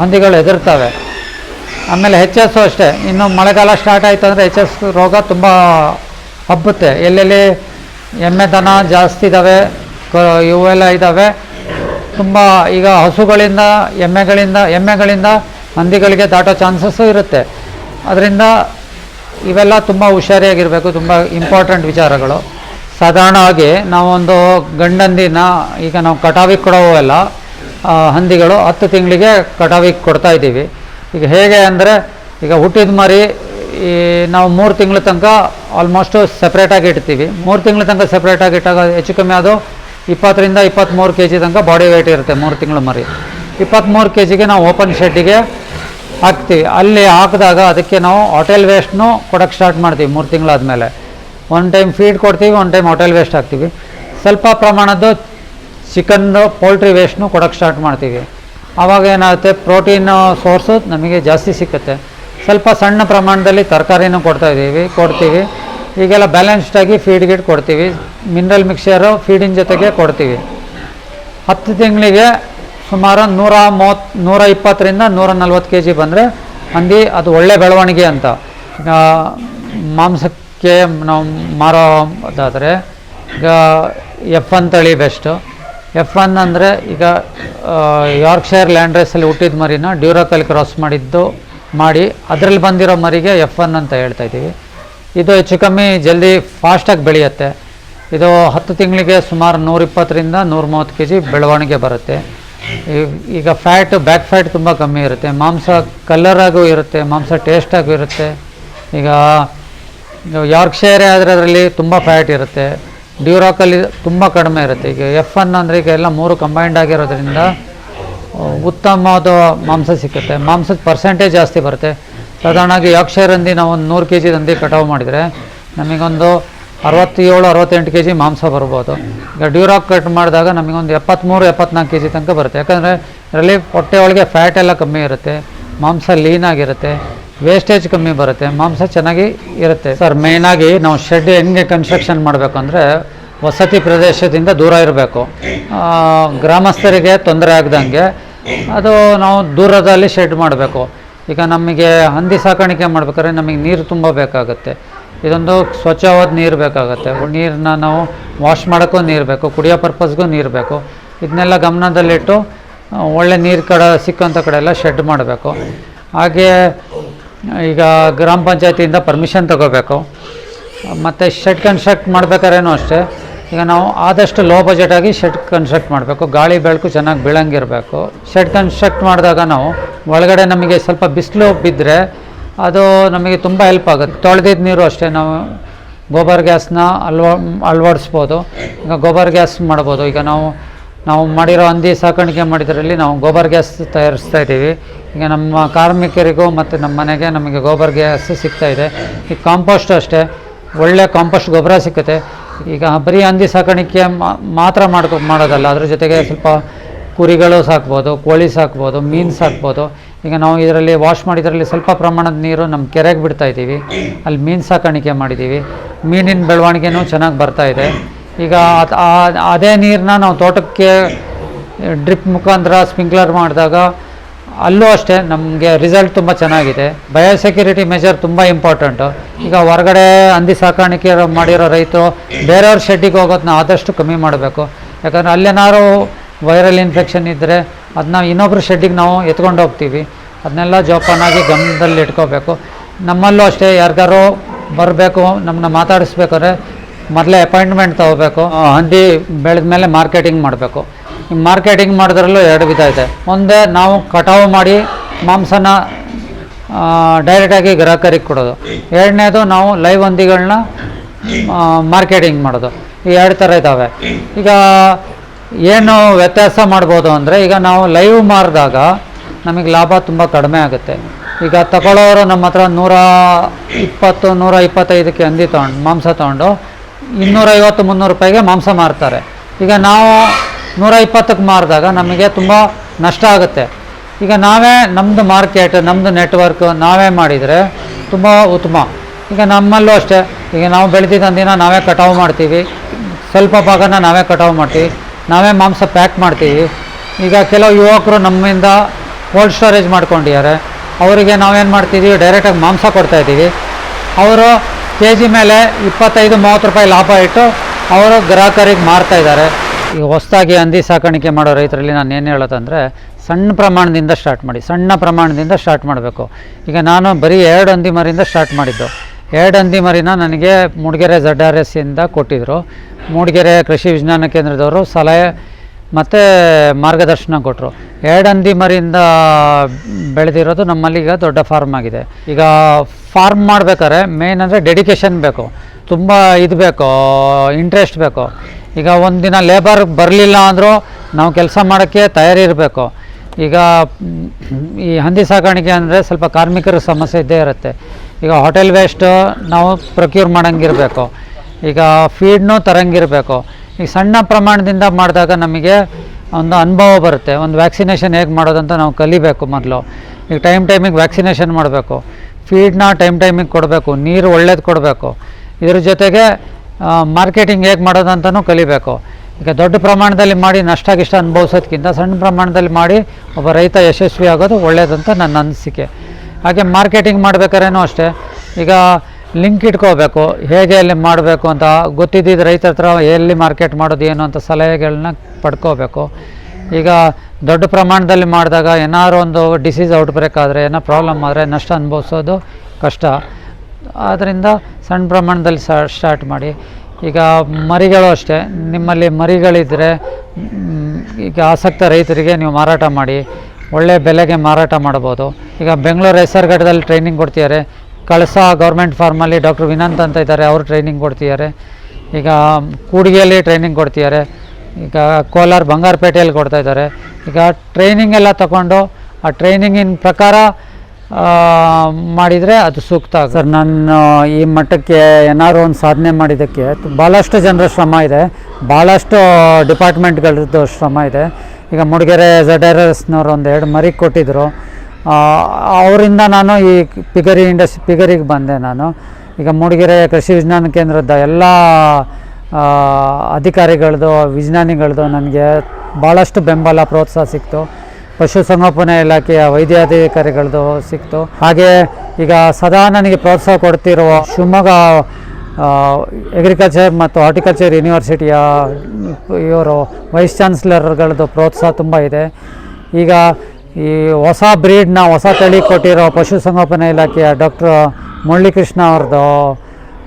A: ಹಂದಿಗಳು ಹೆದರ್ತವೆ. ಆಮೇಲೆ ಎಚ್ ಎಸ್ ಅಷ್ಟೇ, ಇನ್ನು ಮಳೆಗಾಲ ಸ್ಟಾರ್ಟ್ ಆಯಿತು ಅಂದರೆ ಎಚ್ ಎಸ್ ರೋಗ ತುಂಬ ಹಬ್ಬುತ್ತೆ. ಎಲ್ಲೆಲ್ಲಿ ಎಮ್ಮೆ ದನ ಜಾಸ್ತಿ ಇದ್ದಾವೆ ಇವೆಲ್ಲ ಇದ್ದಾವೆ ತುಂಬ ಈಗ ಹಸುಗಳಿಂದ, ಎಮ್ಮೆಗಳಿಂದ ಎಮ್ಮೆಗಳಿಂದ ಹಂದಿಗಳಿಗೆ ದಾಟೋ ಚಾನ್ಸಸ್ಸು ಇರುತ್ತೆ. ಅದರಿಂದ ಇವೆಲ್ಲ ತುಂಬ ಹುಷಾರಿಯಾಗಿರಬೇಕು, ತುಂಬ ಇಂಪಾರ್ಟೆಂಟ್ ವಿಚಾರಗಳು. ಸಾಧಾರಣವಾಗಿ ನಾವೊಂದು ಗಂಡಂದಿನ, ಈಗ ನಾವು ಕಟಾವಿಗೆ ಕೊಡೋವೆಲ್ಲ ಹಂದಿಗಳು ಹತ್ತು ತಿಂಗಳಿಗೆ ಕಟಾವಿಗೆ ಕೊಡ್ತಾಯಿದ್ದೀವಿ ಈಗ ಹೇಗೆ ಅಂದರೆ, ಈಗ ಹುಟ್ಟಿದ ಮರಿ ಈ ನಾವು ಮೂರು ತಿಂಗಳ ತನಕ ಆಲ್ಮೋಸ್ಟು ಸಪ್ರೇಟಾಗಿ ಇಡ್ತೀವಿ. ಮೂರು ತಿಂಗಳ ತನಕ ಸಪ್ರೇಟಾಗಿ ಇಟ್ಟಾಗ ಹೆಚ್ಚು ಕಮ್ಮಿ ಅದು ಇಪ್ಪತ್ತರಿಂದ ಇಪ್ಪತ್ತ್ಮೂರು ಕೆ ಜಿ ತನಕ ಬಾಡಿ ವೆಯ್ಟ್ ಇರುತ್ತೆ ಮೂರು ತಿಂಗಳು ಮರಿ. ಇಪ್ಪತ್ತ್ಮೂರು ಕೆ ಜಿಗೆ ನಾವು ಓಪನ್ ಶೆಡ್ಡಿಗೆ ಹಾಕ್ತೀವಿ. ಅಲ್ಲಿ ಹಾಕಿದಾಗ ಅದಕ್ಕೆ ನಾವು ಹೋಟೆಲ್ ವೇಸ್ಟ್ನು ಕೊಡೋಕ್ಕೆ ಸ್ಟಾರ್ಟ್ ಮಾಡ್ತೀವಿ ಮೂರು ತಿಂಗಳಾದಮೇಲೆ ಒನ್ ಟೈಮ್ ಫೀಡ್ ಕೊಡ್ತೀವಿ ಒನ್ ಟೈಮ್ ಹೋಟೆಲ್ ವೇಸ್ಟ್ ಹಾಕ್ತೀವಿ. ಸ್ವಲ್ಪ ಪ್ರಮಾಣದ್ದು ಚಿಕನ್ದು ಪೋಲ್ಟ್ರಿ ವೇಸ್ಟ್ನು ಕೊಡೋಕ್ಕೆ ಸ್ಟಾರ್ಟ್ ಮಾಡ್ತೀವಿ. ಆವಾಗ ಏನಾಗುತ್ತೆ ಪ್ರೋಟೀನ್ ಸೋರ್ಸು ನಮಗೆ ಜಾಸ್ತಿ ಸಿಕ್ಕುತ್ತೆ. ಸ್ವಲ್ಪ ಸಣ್ಣ ಪ್ರಮಾಣದಲ್ಲಿ ತರಕಾರಿನೂ ಕೊಡ್ತಾ ಇದ್ದೀವಿ, ಕೊಡ್ತೀವಿ. ಈಗೆಲ್ಲ ಬ್ಯಾಲೆನ್ಸ್ಡ್ ಆಗಿ ಫೀಡ್ ಗಿಡ್ ಕೊಡ್ತೀವಿ. ಮಿನರಲ್ ಮಿಕ್ಸರು ಫೀಡಿನ ಜೊತೆಗೆ ಕೊಡ್ತೀವಿ. ಹತ್ತು ತಿಂಗಳಿಗೆ ಸುಮಾರು ನೂರ ಮೂವತ್ತು, ನೂರ ಇಪ್ಪತ್ತರಿಂದ ನೂರ ನಲ್ವತ್ತು ಕೆ ಜಿ ಬಂದರೆ ಹಂದಿ ಅದು ಒಳ್ಳೆ ಬೆಳವಣಿಗೆ ಅಂತ. ಮಾಂಸಕ್ಕೆ ನಾವು ಮಾರೋದಾದರೆ ಈಗ ಎಫ್ ಒನ್ ತಳಿ ಬೆಸ್ಟು ಎಫ್ ಒನ್ ಅಂದರೆ ಈಗ ಯಾರ್ಕ್ಷೈರ್ ಲ್ಯಾಂಡ್ ರೇಸಲ್ಲಿ ಹುಟ್ಟಿದ ಮರಿನ ಡ್ಯೂರಾಕಲ್ ಕ್ರಾಸ್ ಮಾಡಿದ್ದು. ಮಾಡಿ ಅದರಲ್ಲಿ ಬಂದಿರೋ ಮರಿಗೆ ಎಫ್ ಒನ್ ಅಂತ ಹೇಳ್ತಾ ಇದ್ದೀವಿ. ಇದು ಹೆಚ್ಚು ಕಮ್ಮಿ ಜಲ್ದಿ ಫಾಸ್ಟಾಗಿ ಬೆಳೆಯುತ್ತೆ. ಇದು ಹತ್ತು ತಿಂಗಳಿಗೆ ಸುಮಾರು ನೂರಿಪ್ಪತ್ತರಿಂದ ನೂರ ಮೂವತ್ತು ಕೆ ಜಿ ಬೆಳವಣಿಗೆ ಬರುತ್ತೆ. ಈಗ ಫ್ಯಾಟ್ ಬ್ಯಾಕ್ ಫ್ಯಾಟ್ ತುಂಬ ಕಮ್ಮಿ ಇರುತ್ತೆ. ಮಾಂಸ ಕಲ್ಲರಾಗೂ ಇರುತ್ತೆ, ಮಾಂಸ ಟೇಸ್ಟಾಗೂ ಇರುತ್ತೆ. ಈಗ ಯಾರ್ಕ್ಷೈರೇ ಆದರೆ ಅದರಲ್ಲಿ ತುಂಬ ಫ್ಯಾಟ್ ಇರುತ್ತೆ. ಡ್ಯೂರಾಕಲ್ಲಿ ತುಂಬ ಕಡಿಮೆ ಇರುತ್ತೆ. ಈಗ ಎಫ್ ಒನ್ ಅಂದರೆ ಈಗ ಎಲ್ಲ ಮೂರು ಕಂಬೈಂಡ್ ಆಗಿರೋದ್ರಿಂದ ಉತ್ತಮವಾದ ಮಾಂಸ ಸಿಕ್ಕುತ್ತೆ. ಮಾಂಸದ ಪರ್ಸೆಂಟೇಜ್ ಜಾಸ್ತಿ ಬರುತ್ತೆ. ಸಾಧಾರಣವಾಗಿ ಯಾಕ್ಷೇರ್ ನಾವು ಒಂದು ನೂರು ಕೆ ಜಿ ಹಂದಿ ಕಟಾವು ಮಾಡಿದರೆ ನಮಗೊಂದು ಅರವತ್ತೇಳು, ಅರವತ್ತೆಂಟು ಕೆ ಜಿ ಮಾಂಸ ಬರ್ಬೋದು. ಈಗ ಡ್ಯೂರಾಕ್ ಕಟ್ ಮಾಡಿದಾಗ ನಮಗೊಂದು ಎಪ್ಪತ್ತ್ಮೂರು ಎಪ್ಪತ್ನಾಲ್ಕು ಕೆ ಜಿ ತನಕ ಬರುತ್ತೆ. ಯಾಕಂದರೆ ಇದರಲ್ಲಿ ಹೊಟ್ಟೆ ಒಳಗೆ ಫ್ಯಾಟ್ ಎಲ್ಲ ಕಮ್ಮಿ ಇರುತ್ತೆ. ಮಾಂಸ ಲೀನ್ ಆಗಿರುತ್ತೆ. ವೇಸ್ಟೇಜ್ ಕಮ್ಮಿ ಬರುತ್ತೆ. ಮಾಂಸ ಚೆನ್ನಾಗಿ ಇರುತ್ತೆ. ಸರ್ ಮೇಯ್ನಾಗಿ ನಾವು ಶೆಡ್ ಹೆಂಗೆ ಕನ್ಸ್ಟ್ರಕ್ಷನ್ ಮಾಡಬೇಕು ಅಂದರೆ ವಸತಿ ಪ್ರದೇಶದಿಂದ ದೂರ ಇರಬೇಕು. ಗ್ರಾಮಸ್ಥರಿಗೆ ತೊಂದರೆ ಆಗದಂಗೆ ಅದು ನಾವು ದೂರದಲ್ಲಿ ಶೆಡ್ ಮಾಡಬೇಕು. ಈಗ ನಮಗೆ ಹಂದಿ ಸಾಕಾಣಿಕೆ ಮಾಡ್ಬೇಕಾದ್ರೆ ನಮಗೆ ನೀರು ತುಂಬ ಬೇಕಾಗುತ್ತೆ. ಇದೊಂದು ಸ್ವಚ್ಛವಾದ ನೀರು ಬೇಕಾಗುತ್ತೆ. ನೀರನ್ನ ನಾವು ವಾಶ್ ಮಾಡೋಕ್ಕೂ ನೀರು ಬೇಕು, ಕುಡಿಯೋ ಪರ್ಪಸ್ಗೂ ನೀರು ಬೇಕು. ಇದನ್ನೆಲ್ಲ ಗಮನದಲ್ಲಿಟ್ಟು ಒಳ್ಳೆ ನೀರು ಕಡೆ ಸಿಕ್ಕಂಥ ಕಡೆ ಎಲ್ಲ ಶೆಡ್ ಮಾಡಬೇಕು. ಹಾಗೆ, ಈಗ ಗ್ರಾಮ ಪಂಚಾಯತಿಯಿಂದ ಪರ್ಮಿಷನ್ ತಗೋಬೇಕು. ಮತ್ತು ಶೆಡ್ ಕನ್ಸ್ಟ್ರಕ್ಟ್ ಮಾಡ್ಬೇಕಾರೇನು ಅಷ್ಟೇ. ಈಗ ನಾವು ಆದಷ್ಟು ಲೋ ಬಜೆಟ್ ಆಗಿ ಶೆಡ್ ಕನ್ಸ್ಟ್ರಕ್ಟ್ ಮಾಡಬೇಕು. ಗಾಳಿ ಬೆಳಕು ಚೆನ್ನಾಗಿ ಬೀಳಂಗಿರಬೇಕು. ಶೆಡ್ ಕನ್ಸ್ಟ್ರಕ್ಟ್ ಮಾಡಿದಾಗ ನಾವು ಒಳಗಡೆ ನಮಗೆ ಸ್ವಲ್ಪ ಬಿಸಿಲು ಬಿದ್ದರೆ ಅದು ನಮಗೆ ತುಂಬ ಹೆಲ್ಪ್ ಆಗುತ್ತೆ. ತೊಳೆದಿದ್ದ ನೀರು ಅಷ್ಟೇ ನಾವು ಗೋಬರ್ ಗ್ಯಾಸ್ನ ಅಲ್ವ ಅಳವಡಿಸ್ಬೋದು. ಈಗ ಗೋಬರ್ ಗ್ಯಾಸ್ ಮಾಡ್ಬೋದು. ಈಗ ನಾವು ನಾವು ಮಾಡಿರೋ ಹಂದಿ ಸಾಕಾಣಿಕೆ ಮಾಡಿದ್ರಲ್ಲಿ ನಾವು ಗೋಬರ್ ಗ್ಯಾಸ್ ತಯಾರಿಸ್ತಾ ಇದ್ದೀವಿ. ಈಗ ನಮ್ಮ ಕಾರ್ಮಿಕರಿಗೂ ಮತ್ತು ನಮ್ಮ ಮನೆಗೆ ನಮಗೆ ಗೋಬರ್ ಗ್ಯಾಸ್ ಸಿಗ್ತಾಯಿದೆ ಈ ಕಾಂಪೋಸ್ಟ್ ಅಷ್ಟೇ. ಒಳ್ಳೆ ಕಾಂಪೋಸ್ಟ್ ಗೊಬ್ಬರ ಸಿಕ್ಕುತ್ತೆ ಈಗ ಬರೀ ಹಂದಿ ಸಾಕಾಣಿಕೆ ಮಾತ್ರ ಮಾಡ್ಕೊ, ಮಾಡೋದಲ್ಲ. ಅದ್ರ ಜೊತೆಗೆ ಸ್ವಲ್ಪ ಕುರಿಗಳು ಸಾಕ್ಬೋದು, ಕೋಳಿ ಸಾಕ್ಬೋದು, ಮೀನು ಸಾಕ್ಬೋದು. ಈಗ ನಾವು ಇದರಲ್ಲಿ ವಾಶ್ ಮಾಡಿದ್ರಲ್ಲಿ ಸ್ವಲ್ಪ ಪ್ರಮಾಣದ ನೀರು ನಮ್ಮ ಕೆರೆಗೆ ಬಿಡ್ತಾ ಇದ್ದೀವಿ. ಅಲ್ಲಿ ಮೀನು ಸಾಕಾಣಿಕೆ ಮಾಡಿದ್ದೀವಿ. ಮೀನಿನ ಬೆಳವಣಿಗೆನೂ ಚೆನ್ನಾಗಿ ಬರ್ತಾ ಇದೆ. ಈಗ ಅದೇ ನೀರನ್ನ ನಾವು ತೋಟಕ್ಕೆ ಡ್ರಿಪ್ ಮುಖಾಂತರ ಸ್ಪ್ರಿಂಕ್ಲರ್ ಮಾಡಿದಾಗ ಅಲ್ಲೂ ಅಷ್ಟೇ, ನಮಗೆ ರಿಸಲ್ಟ್ ತುಂಬ ಚೆನ್ನಾಗಿದೆ. ಬಯೋಸೆಕ್ಯೂರಿಟಿ ಮೆಜರ್ ತುಂಬ ಇಂಪಾರ್ಟೆಂಟು ಈಗ ಹೊರಗಡೆ ಹಂದಿ ಸಾಕಾಣಿಕೆ ಮಾಡಿರೋ ರೈತರು, ಬೇರೆಯವ್ರ ಶೆಡ್ಡಿಗೆ ಹೋಗೋದನ್ನ ಆದಷ್ಟು ಕಮ್ಮಿ ಮಾಡಬೇಕು. ಯಾಕಂದರೆ ಅಲ್ಲೇನಾದ್ರು ವೈರಲ್ ಇನ್ಫೆಕ್ಷನ್ ಇದ್ದರೆ ಅದನ್ನ ಇನ್ನೊಬ್ರ ಶೆಡ್ಡಿಗೆ ನಾವು ಎತ್ಕೊಂಡು ಹೋಗ್ತೀವಿ. ಅದನ್ನೆಲ್ಲ ಜೋಪಾನಾಗಿ ಗಮನದಲ್ಲಿ ಇಟ್ಕೋಬೇಕು. ನಮ್ಮಲ್ಲೂ ಅಷ್ಟೇ, ಯಾರಿಗಾರು ಬರಬೇಕು ನಮ್ಮನ್ನ ಮಾತಾಡಿಸ್ಬೇಕಾದ್ರೆ ಮೊದಲೇ ಅಪಾಯಿಂಟ್ಮೆಂಟ್ ತೊಗೋಬೇಕು. ಹಂದಿ ಬೆಳೆದ ಮೇಲೆ ಮಾರ್ಕೆಟಿಂಗ್ ಮಾಡಬೇಕು. ಮಾರ್ಕೆಟಿಂಗ್ ಮಾಡೋದ್ರಲ್ಲೂ ಎರಡು ವಿಧ ಇದೆ ಮುಂದೆ ನಾವು ಕಟಾವು ಮಾಡಿ ಮಾಂಸನ ಡೈರೆಕ್ಟಾಗಿ ಗ್ರಾಹಕರಿಗೆ ಕೊಡೋದು. ಎರಡನೇದು ನಾವು ಲೈವ್ ಹಂದಿಗಳನ್ನ ಮಾರ್ಕೆಟಿಂಗ್ ಮಾಡೋದು. ಈ ಎರಡು ಥರ ಇದ್ದಾವೆ. ಈಗ ಏನು ವ್ಯತ್ಯಾಸ ಮಾಡ್ಬೋದು ಅಂದರೆ ಈಗ ನಾವು ಲೈವ್ ಮಾರಿದಾಗ ನಮಗೆ ಲಾಭ ತುಂಬ ಕಡಿಮೆ ಆಗುತ್ತೆ. ಈಗ ತಗೊಳ್ಳೋರು ನಮ್ಮ ಹತ್ರ ನೂರ ಇಪ್ಪತ್ತು, ನೂರ ಇಪ್ಪತ್ತೈದಕ್ಕೆ ಹಂದಿ ತೊಗೊಂಡು ಮಾಂಸ ತೊಗೊಂಡು ಇನ್ನೂರೈವತ್ತು, ಮುನ್ನೂರು ರೂಪಾಯಿಗೆ ಮಾಂಸ ಮಾರ್ತಾರೆ. ಈಗ ನಾವು ನೂರ ಇಪ್ಪತ್ತಕ್ಕೆ ಮಾರಿದಾಗ ನಮಗೆ ತುಂಬ ನಷ್ಟ ಆಗುತ್ತೆ. ಈಗ ನಾವೇ ನಮ್ಮದು ಮಾರ್ಕೆಟ್ ನಮ್ಮದು ನೆಟ್ವರ್ಕ್ ನಾವೇ ಮಾಡಿದರೆ ತುಂಬ ಉತ್ತಮ. ಈಗ ನಮ್ಮಲ್ಲೂ ಅಷ್ಟೇ. ಈಗ ನಾವು ದಿನ ನಾವೇ ಕಟಾವು ಮಾಡ್ತೀವಿ. ಸ್ವಲ್ಪ ಭಾಗನ ನಾವೇ ಕಟಾವು ಮಾಡ್ತೀವಿ. ನಾವೇ ಮಾಂಸ ಪ್ಯಾಕ್ ಮಾಡ್ತೀವಿ. ಈಗ ಕೆಲವು ಯುವಕರು ನಮ್ಮಿಂದ ಕೋಲ್ಡ್ ಸ್ಟೋರೇಜ್ ಮಾಡ್ಕೊಂಡಿದ್ದಾರೆ. ಅವರಿಗೆ ನಾವೇನು ಮಾಡ್ತಿದ್ದೀವಿ ಡೈರೆಕ್ಟಾಗಿ ಮಾಂಸ ಕೊಡ್ತಾಯಿದ್ದೀವಿ ಅವರು ಕೆ ಜಿ ಮೇಲೆ ಇಪ್ಪತ್ತೈದು, ಮೂವತ್ತು ರೂಪಾಯಿ ಲಾಭ ಇಟ್ಟು ಅವರು ಗ್ರಾಹಕರಿಗೆ ಮಾರ್ತಾ ಇದ್ದಾರೆ. ಈಗ ಹೊಸದಾಗಿ ಹಂದಿ ಸಾಕಾಣಿಕೆ ಮಾಡೋ ರೈತರಲ್ಲಿ ನಾನು ಏನು ಹೇಳೋದಂದರೆ ಸಣ್ಣ ಪ್ರಮಾಣದಿಂದ ಸ್ಟಾರ್ಟ್ ಮಾಡಿ, ಸಣ್ಣ ಪ್ರಮಾಣದಿಂದ ಸ್ಟಾರ್ಟ್ ಮಾಡಬೇಕು. ಈಗ ನಾನು ಬರೀ ಎರಡು ಹಂದಿ ಮರಿಯಿಂದ ಸ್ಟಾರ್ಟ್ ಮಾಡಿದ್ದು. ಎರಡು ಹಂದಿ ಮರಿನ ನನಗೆ ಮೂಡಿಗೆರೆ ಝಡ್ ಆರ್ ಎಸ್ ಇಂದ ಕೊಟ್ಟಿದ್ದರು ಮೂಡಿಗೆರೆ ಕೃಷಿ ವಿಜ್ಞಾನ ಕೇಂದ್ರದವರು ಸಲಹೆ ಮತ್ತು ಮಾರ್ಗದರ್ಶನ ಕೊಟ್ಟರು ಎರಡು ಹಂದಿ ಮರಿಯಿಂದ ಬೆಳೆದಿರೋದು ನಮ್ಮಲ್ಲಿ ಈಗ ದೊಡ್ಡ ಫಾರ್ಮ್ ಆಗಿದೆ. ಈಗ ಫಾರ್ಮ್ ಮಾಡಬೇಕಾದ್ರೆ ಮೇನ್ ಅಂದರೆ ಡೆಡಿಕೇಶನ್ ಬೇಕು. ತುಂಬ ಇದು ಬೇಕು ಇಂಟ್ರೆಸ್ಟ್ ಬೇಕು. ಈಗ ಒಂದಿನ ಲೇಬರ್ ಬರಲಿಲ್ಲ ಅಂದರೂ ನಾವು ಕೆಲಸ ಮಾಡೋಕ್ಕೆ ತಯಾರಿ ಇರಬೇಕು. ಈಗ, ಈ ಹಂದಿ ಸಾಕಾಣಿಕೆ ಅಂದರೆ ಸ್ವಲ್ಪ ಕಾರ್ಮಿಕರ ಸಮಸ್ಯೆ ಇದ್ದೇ ಇರುತ್ತೆ. ಈಗ ಹೋಟೆಲ್ ವೇಸ್ಟ್ ನಾವು ಪ್ರೊಕ್ಯೂರ್ ಮಾಡೋಂಗಿರಬೇಕು. ಈಗ ಫೀಡ್ನೂ ತರಂಗಿರಬೇಕು. ಈಗ ಸಣ್ಣ ಪ್ರಮಾಣದಿಂದ ಮಾಡಿದಾಗ ನಮಗೆ ಒಂದು ಅನುಭವ ಬರುತ್ತೆ. ಒಂದು ವ್ಯಾಕ್ಸಿನೇಷನ್ ಹೇಗೆ ಮಾಡೋದಂತ ನಾವು ಕಲಿಬೇಕು ಮೊದಲು. ಈಗ ಟೈಮ್ ಟೈಮಿಗೆ ವ್ಯಾಕ್ಸಿನೇಷನ್ ಮಾಡಬೇಕು. ಫೀಡ್ನ ಟೈಮ್ ಟೈಮಿಗೆ ಕೊಡಬೇಕು. ನೀರು ಒಳ್ಳೇದು ಕೊಡಬೇಕು. ಇದ್ರ ಜೊತೆಗೆ ಮಾರ್ಕೆಟಿಂಗ್ ಹೇಗೆ ಮಾಡೋದಂತನೂ ಕಲಿಬೇಕು. ಈಗ ದೊಡ್ಡ ಪ್ರಮಾಣದಲ್ಲಿ ಮಾಡಿ ನಷ್ಟ ಗಿಷ್ಟ ಅನುಭವಿಸೋದಕ್ಕಿಂತ ಸಣ್ಣ ಪ್ರಮಾಣದಲ್ಲಿ ಮಾಡಿ ಒಬ್ಬ ರೈತ ಯಶಸ್ವಿ ಆಗೋದು ಒಳ್ಳೆಯದಂತ ನನ್ನ ಅನಿಸಿಕೆ. ಹಾಗೆ ಮಾರ್ಕೆಟಿಂಗ್ ಮಾಡ್ಬೇಕಾದ್ರೇನೂ ಅಷ್ಟೇ. ಈಗ ಲಿಂಕ್ ಇಟ್ಕೋಬೇಕು. ಹೇಗೆ ಅಲ್ಲಿ ಮಾಡಬೇಕು ಅಂತ ಗೊತ್ತಿದ್ದಿದ್ದು ರೈತರ ಹತ್ರ ಎಲ್ಲಿ ಮಾರ್ಕೆಟ್ ಮಾಡೋದು, ಏನು ಅಂತ ಸಲಹೆಗಳನ್ನ ಪಡ್ಕೋಬೇಕು. ಈಗ ದೊಡ್ಡ ಪ್ರಮಾಣದಲ್ಲಿ ಮಾಡಿದಾಗ ಏನಾದ್ರು ಒಂದು ಡಿಸೀಸ್ ಔಟ್ಬ್ರೇಕ್ ಆದರೆ, ಏನೋ ಪ್ರಾಬ್ಲಮ್ ಆದರೆ ನಷ್ಟ ಅನುಭವಿಸೋದು ಕಷ್ಟ. ಆದ್ದರಿಂದ ಸಣ್ಣ ಪ್ರಮಾಣದಲ್ಲಿ ಸ್ಟಾರ್ಟ್ ಮಾಡಿ. ಈಗ ಮರಿಗಳು ಅಷ್ಟೇ. ನಿಮ್ಮಲ್ಲಿ ಮರಿಗಳಿದ್ದರೆ ಈಗ ಆಸಕ್ತ ರೈತರಿಗೆ ನೀವು ಮಾರಾಟ ಮಾಡಿ. ಒಳ್ಳೆಯ ಬೆಲೆಗೆ ಮಾರಾಟ ಮಾಡ್ಬೋದು ಈಗ ಬೆಂಗಳೂರು ಹೆಸರುಘಟ್ಟದಲ್ಲಿ ಟ್ರೈನಿಂಗ್ ಕೊಡ್ತಿದ್ದಾರೆ. ಕಳಸ ಗೌರ್ಮೆಂಟ್ ಫಾರ್ಮಲ್ಲಿ ಡಾಕ್ಟರ್ ವಿನಂತ್ ಅಂತ ಇದ್ದಾರೆ. ಅವರು ಟ್ರೈನಿಂಗ್ ಕೊಡ್ತಿದ್ದಾರೆ. ಈಗ ಕೂಡಿಗೆಯಲ್ಲಿ ಟ್ರೈನಿಂಗ್ ಕೊಡ್ತಿದ್ದಾರೆ. ಈಗ ಕೋಲಾರ ಬಂಗಾರಪೇಟೆಯಲ್ಲಿ ಕೊಡ್ತಾಯಿದ್ದಾರೆ ಈಗ ಟ್ರೈನಿಂಗ್ ಎಲ್ಲ ತಗೊಂಡು ಆ ಟ್ರೈನಿಂಗಿನ ಪ್ರಕಾರ ಮಾಡಿದರೆ ಅದು ಸೂಕ್ತ ಸರ್, ನಾನು ಈ ಮಟ್ಟಕ್ಕೆ ಏನಾದ್ರು ಒಂದು ಸಾಧನೆ ಮಾಡಿದ್ದಕ್ಕೆ ಭಾಳಷ್ಟು ಜನರ ಶ್ರಮ ಇದೆ. ಭಾಳಷ್ಟು ಡಿಪಾರ್ಟ್ಮೆಂಟ್ಗಳದ್ದು ಶ್ರಮ ಇದೆ. ಈಗ ಮೂಡಿಗೆರೆ ಝಡ್ ಆರ್ ಒಂದು ಎರಡು ಮರಿ ಕೊಟ್ಟಿದ್ದರು ಅವರಿಂದ ನಾನು ಈ ಪಿಗರಿ ಇಂಡಸ್ಟ್ರಿ ಪಿಗರಿಗೆ ಬಂದೆ ನಾನು. ಈಗ ಮೂಡಿಗೆರೆ ಕೃಷಿ ವಿಜ್ಞಾನ ಕೇಂದ್ರದ ಎಲ್ಲ ಅಧಿಕಾರಿಗಳದ್ದು, ವಿಜ್ಞಾನಿಗಳದ್ದು ನನಗೆ ಭಾಳಷ್ಟು ಬೆಂಬಲ, ಪ್ರೋತ್ಸಾಹ ಸಿಕ್ತು. ಪಶುಸಂಗೋಪನಾ ಇಲಾಖೆಯ ವೈದ್ಯಾಧಿಕಾರಿಗಳದ್ದು ಸಿಕ್ತು. ಹಾಗೆ ಈಗ ಸದಾ ನನಗೆ ಪ್ರೋತ್ಸಾಹ ಕೊಡ್ತಿರುವ ಶಿವಮೊಗ್ಗ ಅಗ್ರಿಕಲ್ಚರ್ ಮತ್ತು ಹಾರ್ಟಿಕಲ್ಚರ್ ಯೂನಿವರ್ಸಿಟಿಯ ಇವರು ವೈಸ್ ಚಾನ್ಸ್ಲರ್ಗಳದ್ದು ಪ್ರೋತ್ಸಾಹ ತುಂಬ ಇದೆ. ಈಗ ಈ ಹೊಸ ಬ್ರೀಡ್ನ ಹೊಸ ತಳಿ ಕೊಟ್ಟಿರೋ ಪಶುಸಂಗೋಪನಾ ಇಲಾಖೆಯ ಡಾಕ್ಟ್ರ್ ಮುರಳೀಕೃಷ್ಣ ಅವ್ರದ್ದು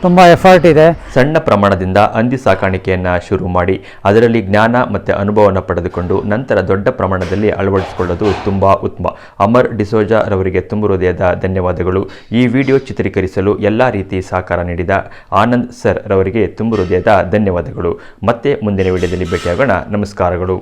A: ತುಂಬ ಎಫರ್ಟ್ ಇದೆ.
B: ಸಣ್ಣ ಪ್ರಮಾಣದಿಂದ ಹಂದಿ ಸಾಕಾಣಿಕೆಯನ್ನು ಶುರು ಮಾಡಿ, ಅದರಲ್ಲಿ ಜ್ಞಾನ ಮತ್ತು ಅನುಭವವನ್ನು ಪಡೆದುಕೊಂಡು ನಂತರ ದೊಡ್ಡ ಪ್ರಮಾಣದಲ್ಲಿ ಅಳವಡಿಸಿಕೊಳ್ಳೋದು ತುಂಬ ಉತ್ತಮ. ಅಮರ್ ಡಿಸೋಜಾ ರವರಿಗೆ ತುಂಬ ಹೃದಯದ ಧನ್ಯವಾದಗಳು. ಈ ವಿಡಿಯೋ ಚಿತ್ರೀಕರಿಸಲು ಎಲ್ಲ ರೀತಿ ಸಹಕಾರ ನೀಡಿದ ಆನಂದ್ ಸರ್ ರವರಿಗೆ ತುಂಬ ಹೃದಯದ ಧನ್ಯವಾದಗಳು. ಮತ್ತೆ ಮುಂದಿನ ವಿಡಿಯೋದಲ್ಲಿ ಭೇಟಿಯಾಗೋಣ. ನಮಸ್ಕಾರಗಳು.